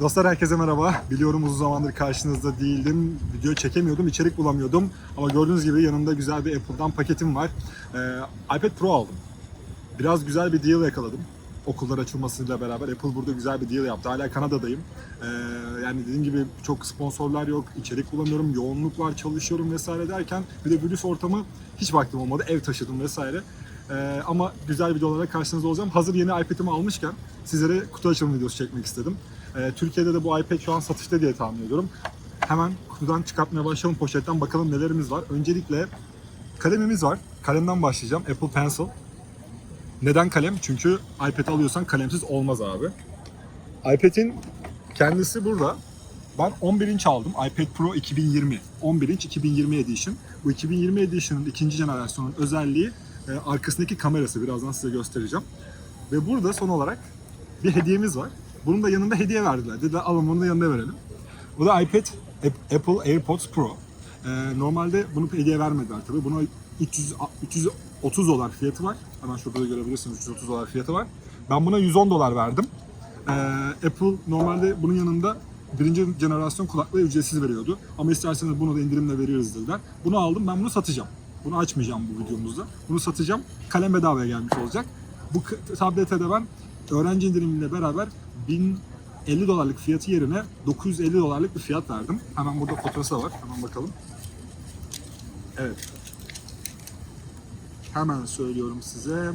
Dostlar herkese merhaba. Biliyorum uzun zamandır karşınızda değildim. Video çekemiyordum, içerik bulamıyordum. Ama gördüğünüz gibi yanımda güzel bir Apple'dan paketim var. Ee, iPad Pro aldım. Biraz güzel bir deal yakaladım. Okullar açılmasıyla beraber Apple burada güzel bir deal yaptı. Hala Kanada'dayım. Ee, yani dediğim gibi çok sponsorlar yok, içerik bulamıyorum, yoğunluk var, çalışıyorum vesaire derken bir de virüs ortamı hiç vaktim olmadı. Ev taşıdım vesaire. Ee, ama güzel videolara karşınızda olacağım. Hazır yeni iPad'imi almışken sizlere kutu açılım videosu çekmek istedim. Ee, Türkiye'de de bu iPad şu an satışta diye tahmin ediyorum. Hemen kutudan çıkartmaya başlayalım poşetten bakalım nelerimiz var. Öncelikle kalemimiz var. Kalemden başlayacağım. Apple Pencil. Neden kalem? Çünkü iPad alıyorsan kalemsiz olmaz abi. iPad'in kendisi burada. Ben 11 inç aldım. iPad Pro 2020. 11 inç 2020 Edition. Bu 2020 Edition'ın ikinci jenerasyonun özelliği e, arkasındaki kamerası. Birazdan size göstereceğim. Ve burada son olarak bir hediyemiz var. Bunun da yanında hediye verdiler. Dediler alın bunu da yanında verelim. Bu da iPad Ap- Apple AirPods Pro. Ee, normalde bunu hediye vermediler tabii. Buna 300, 330 dolar fiyatı var. Hemen şurada da görebilirsiniz 330 dolar fiyatı var. Ben buna 110 dolar verdim. Ee, Apple normalde bunun yanında birinci jenerasyon kulaklığı ücretsiz veriyordu. Ama isterseniz bunu da indirimle veriyoruz dediler. Bunu aldım ben bunu satacağım. Bunu açmayacağım bu videomuzda. Bunu satacağım. Kalem bedavaya gelmiş olacak. Bu tablete de ben öğrenci indirimiyle beraber 1050 dolarlık fiyatı yerine 950 dolarlık bir fiyat verdim. Hemen burada da var. Hemen bakalım. Evet. Hemen söylüyorum size.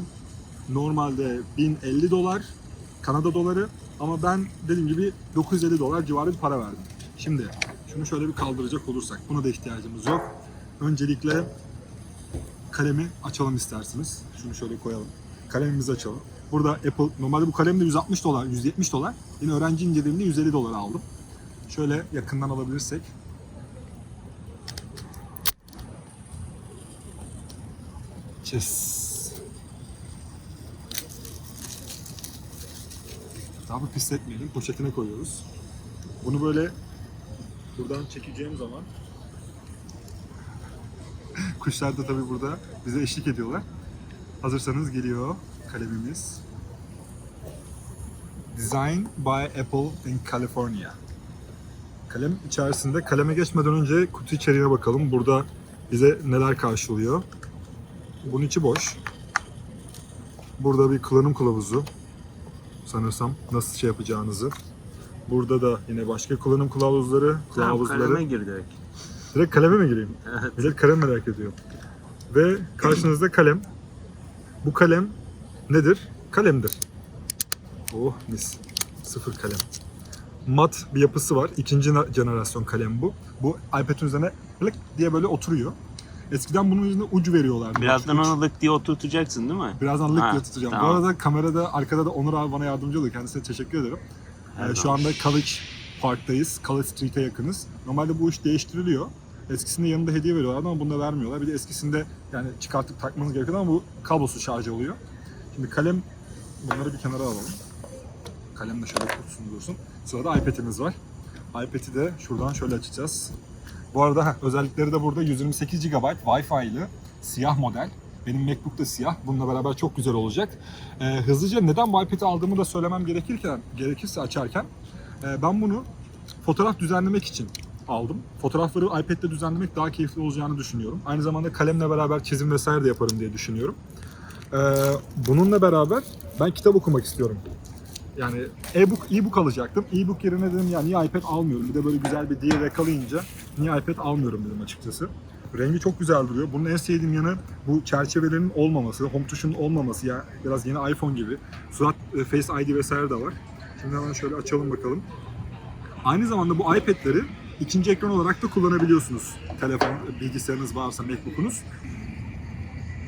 Normalde 1050 dolar Kanada doları ama ben dediğim gibi 950 dolar civarı bir para verdim. Şimdi şunu şöyle bir kaldıracak olursak buna da ihtiyacımız yok. Öncelikle kalemi açalım isterseniz. Şunu şöyle koyalım. Kalemimizi açalım. Burada Apple, normalde bu kalem de 160 dolar, 170 dolar. Yine öğrenci indiriminde 150 dolar aldım. Şöyle yakından alabilirsek. Yes. Daha pisletmeyelim. Poşetine koyuyoruz. Bunu böyle buradan çekeceğim zaman Kuşlar da tabii burada bize eşlik ediyorlar. Hazırsanız geliyor kalemimiz. Design by Apple in California. Kalem içerisinde kaleme geçmeden önce kutu içeriğine bakalım. Burada bize neler karşılıyor. Bunun içi boş. Burada bir kullanım kılavuzu. Sanırsam nasıl şey yapacağınızı. Burada da yine başka kullanım kılavuzları, Tamam kılavuzları. kaleme gir direkt. Direkt kaleme mi gireyim? Evet. Millet kalem merak ediyor. Ve karşınızda kalem. Bu kalem nedir? Kalemdir. Oh mis. Sıfır kalem. Mat bir yapısı var. İkinci jenerasyon kalem bu. Bu iPad'in üzerine lık diye böyle oturuyor. Eskiden bunun üzerine ucu veriyorlardı. Birazdan onu lık diye oturtacaksın değil mi? Birazdan lık Ha, diye tutacağım. tamam. Bu arada kamerada arkada da Onur abi bana yardımcı oluyor. Kendisine teşekkür ederim. Her Ee, şu zaman. anda College Park'tayız. College Street'e yakınız. Normalde bu iş değiştiriliyor. Eskisinde yanında hediye veriyorlardı ama bunda vermiyorlar. Bir de eskisinde yani çıkartıp takmanız gerekiyor ama bu kablosuz şarj oluyor. Şimdi kalem bunları bir kenara alalım. Kalem de şöyle kutusunu dursun. Sırada iPad'imiz var. iPad'i de şuradan şöyle açacağız. Bu arada özellikleri de burada 128 GB Wi-Fi'li siyah model. Benim MacBook da siyah. Bununla beraber çok güzel olacak. Ee, hızlıca neden iPad'i aldığımı da söylemem gerekirken, gerekirse açarken e, ben bunu fotoğraf düzenlemek için aldım. Fotoğrafları iPad'le düzenlemek daha keyifli olacağını düşünüyorum. Aynı zamanda kalemle beraber çizim vesaire de yaparım diye düşünüyorum. Ee, bununla beraber ben kitap okumak istiyorum. Yani e-book, e-book alacaktım. E-book yerine dedim ya niye iPad almıyorum? Bir de böyle güzel bir deal yakalayınca niye iPad almıyorum dedim açıkçası. Rengi çok güzel duruyor. Bunun en sevdiğim yanı bu çerçevelerin olmaması, home tuşunun olmaması ya biraz yeni iPhone gibi. Surat e, Face ID vesaire de var. Şimdi hemen şöyle açalım bakalım. Aynı zamanda bu iPad'leri ikinci ekran olarak da kullanabiliyorsunuz. Telefon, bilgisayarınız varsa, Macbook'unuz.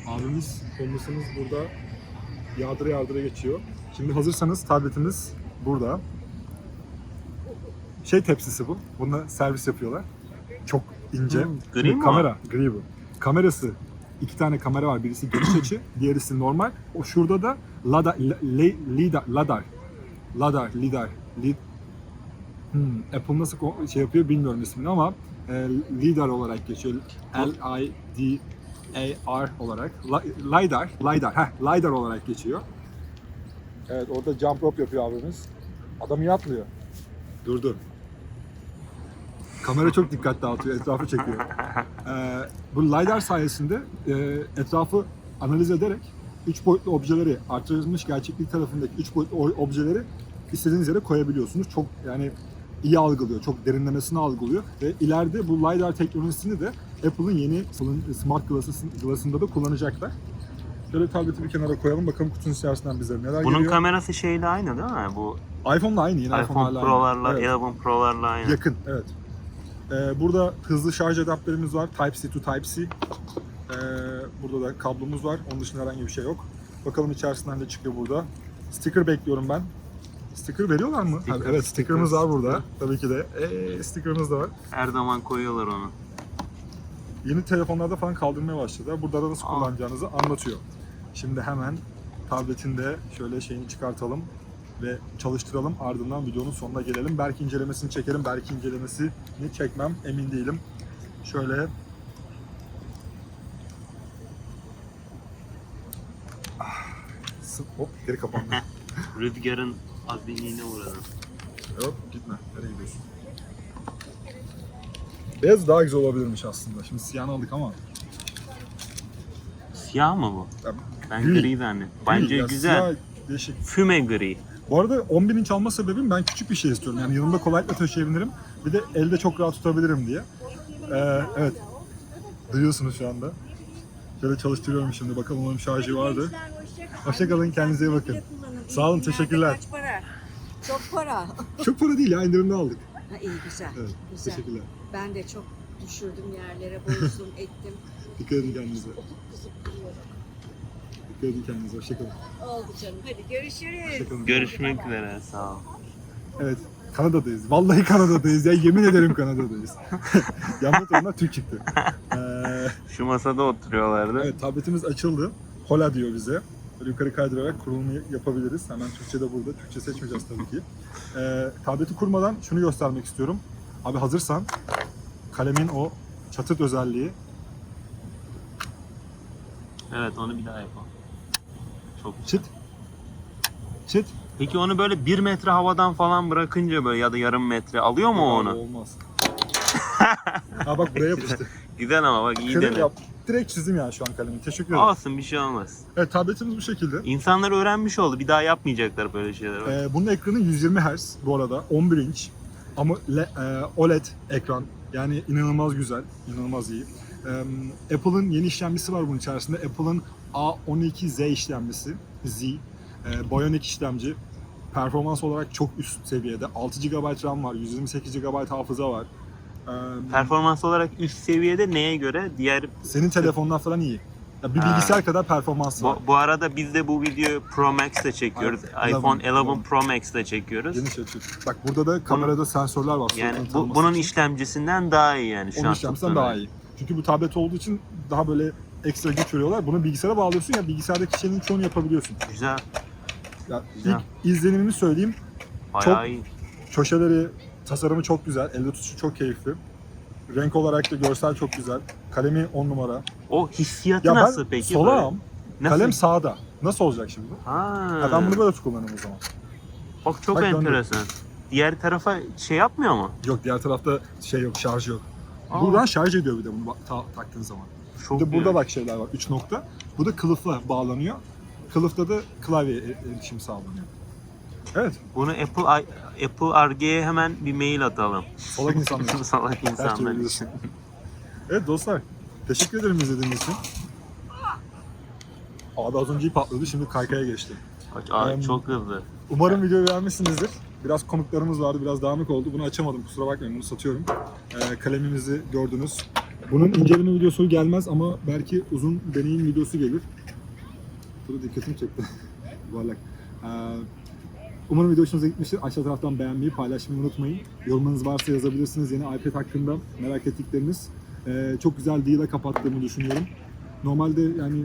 Abimiz, komşumuz burada yardıra yardıra geçiyor. Şimdi hazırsanız tabletimiz burada. Şey tepsisi bu. Bununla servis yapıyorlar. Çok ince. Hmm, gri bir mi kamera, gri bu. Kamerası iki tane kamera var. Birisi geniş açı, diğerisi normal. O şurada da lada, le, lidar, ladar, ladar, lidar, lid, Hmm, Apple nasıl ko- şey yapıyor bilmiyorum ismini ama e, lidar olarak geçiyor. L I D LiDAR olarak, Li- LiDAR, LiDAR, heh, LiDAR olarak geçiyor. Evet orada jump rope yapıyor abimiz. Adam iyi atlıyor. Durdu. Kamera çok dikkat dağıtıyor, etrafı çekiyor. Ee, bu LiDAR sayesinde e, etrafı analiz ederek üç boyutlu objeleri, artırılmış gerçeklik tarafındaki üç boyutlu o- objeleri istediğiniz yere koyabiliyorsunuz. Çok yani iyi algılıyor, çok derinlemesine algılıyor ve ileride bu LiDAR teknolojisini de Apple'ın yeni Smart Glass'ın- Glass'ında da kullanacaklar. Şöyle tableti bir kenara koyalım bakalım kutunun içerisinden bize neler Bunun geliyor. kamerası şeyle aynı değil mi? Bu iPhone'la aynı, yeni iPhone aynı. Pro'larla, Evet. 11 Pro'larla aynı. Yakın, evet. Ee, burada hızlı şarj adaptörümüz var. Type-C to Type-C. Ee, burada da kablomuz var. Onun dışında herhangi bir şey yok. Bakalım içerisinden ne çıkıyor burada. Sticker bekliyorum ben. Sticker veriyorlar mı? Sticker, evet, sticker'ımız sticker, var burada. Tabii ki de. Ee, sticker'ımız da var. Her zaman koyuyorlar onu. Yeni telefonlarda falan kaldırmaya başladılar. Burada da nasıl Aa. kullanacağınızı anlatıyor. Şimdi hemen tabletinde şöyle şeyini çıkartalım ve çalıştıralım. Ardından videonun sonuna gelelim. Belki incelemesini çekerim, belki incelemesini çekmem emin değilim. Şöyle Ah, Hop geri kapandı. Rüzgarın azimliğine uğradı. Yok gitme. Nereye gidiyorsun? Beyaz daha güzel olabilirmiş aslında. Şimdi siyahını aldık ama. Siyah mı bu? Ya, Ben Gri. gri zannettim. Bence ya, güzel. Siyah, değişik. Füme gri. Bu arada 11 inç alma sebebim ben küçük bir şey istiyorum. Yani yanımda kolaylıkla taşıyabilirim. Bir de elde çok rahat tutabilirim diye. Ee, evet. Duyuyorsunuz şu anda. Şöyle çalıştırıyorum şimdi. Bakalım onun şarjı vardı. Hoşçakalın, kendinize iyi bakın. Sağ olun, teşekkürler. Kaç para? Çok para. Çok para değil ya, indirimde aldık. Ha, iyi güzel. Evet, güzel. teşekkürler. Ben de çok düşürdüm yerlere, bozdum, ettim. Dikkat edin kendinize. Dikkat edin kendinize, hoşçakalın. Oldu canım. Hadi görüşürüz. Hoşçakalın. Görüşmek üzere. Sağ ol. Evet, Kanada'dayız. Vallahi Kanada'dayız ya, yemin ederim Kanada'dayız. Yanma tarafından Türk çıktı. Ee, Şu masada oturuyorlardı. Evet tabletimiz açıldı. Hola diyor bize. Böyle yukarı kaydırarak kurulumu yapabiliriz. Hemen Türkçe de burada. Türkçe seçmeyeceğiz tabii ki. Ee, tableti kurmadan şunu göstermek istiyorum. Abi hazırsan kalemin o çatırt özelliği. Evet onu bir daha yapalım. Çok güzel. Çıt. Çıt. Peki onu böyle bir metre havadan falan bırakınca böyle ya da yarım metre alıyor mu o Abi onu? Olmaz. ha bak buraya yapıştı. Güzel ama bak iyi Şöyle dene. yap. Direkt çizdim yani şu an kalemi. Teşekkür ederim. Olsun bir şey olmaz. Evet tabletimiz bu şekilde. İnsanlar öğrenmiş oldu. Bir daha yapmayacaklar böyle şeyler. Bak. Ee, bunun ekranı 120 Hz bu arada. 11 inç. Ama le- e, OLED ekran. Yani inanılmaz güzel, inanılmaz iyi. Ee, Apple'ın yeni işlemcisi var bunun içerisinde. Apple'ın A12Z işlemcisi. Z. Ee, Bionic işlemci. Performans olarak çok üst seviyede. 6 GB RAM var, 128 GB hafıza var. Ee, Performans olarak üst seviyede neye göre? Diğer senin telefondan falan iyi. Ya bir Ha. bilgisayar kadar performansı var. bu, bu arada biz de bu videoyu Pro Max'te çekiyoruz. Aynen. iPhone 11 11 Pro Max'te çekiyoruz. Geniş açı. Bak burada da kamerada sensörler var. Yani bu, tanıması bunun için. işlemcisinden daha iyi yani şu Onun an. işlemcisinden tuttuğum daha iyi. Çünkü bu tablet olduğu için daha böyle ekstra güç veriyorlar. Bunu bilgisayara bağlıyorsun ya bilgisayardaki şeyin çoğunu yapabiliyorsun. Güzel. Ya Güzel. ilk izlenimimi söyleyeyim. Bayağı Çok- iyi. Köşeleri, tasarımı çok güzel. Elde tutuşu çok keyifli. Renk olarak da görsel çok güzel. Kalemi 10 numara. O hissiyatı Ya nasıl ben peki? solağım. Nasıl? Kalem sağda. Nasıl olacak şimdi? Ha. Ha, ben bunu böyle kullanırım o zaman. Bak çok Bak enteresan. Diğer tarafa şey yapmıyor mu? Yok diğer tarafta şey yok, şarj yok. Aa. Buradan şarj ediyor bir de bunu ta- taktığın zaman. Çok Bir de burada bak şeyler var. 3 nokta. Bu da kılıfla bağlanıyor. Kılıfta da klavye e- erişim sağlanıyor. Evet. Bunu Apple Apple RG'ye hemen bir mail atalım. Solak insanlar. Salak insanlar için. evet dostlar. Teşekkür ederim izlediğiniz için. Abi az önce patladı. Şimdi kaykaya geçti. Aa, Em, çok hızlı. Umarım videoyu beğenmişsinizdir. Biraz konuklarımız vardı. Biraz dağınık oldu. Bunu açamadım. Kusura bakmayın. Bunu satıyorum. Ee, kalemimizi gördünüz. Bunun inceleme videosu gelmez ama belki uzun deneyim videosu gelir. Bu da dikkatimi çekti. Yuvarlak. Ee, umarım video hoşunuza gitmiştir. Aşağı taraftan beğenmeyi, paylaşmayı unutmayın. Yorumlarınız varsa yazabilirsiniz yeni iPad hakkında. Merak ettikleriniz. Ee, çok güzel deal'a kapattığımı düşünüyorum. Normalde yani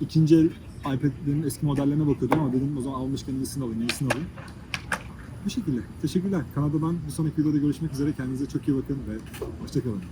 ikinci el iPad'lerin eski modellerine bakıyordum ama dedim o zaman almışken iyisini alayım, iyisini alayım. Bu şekilde. Teşekkürler. Kanada'dan bir sonraki videoda görüşmek üzere. Kendinize çok iyi bakın ve hoşçakalın.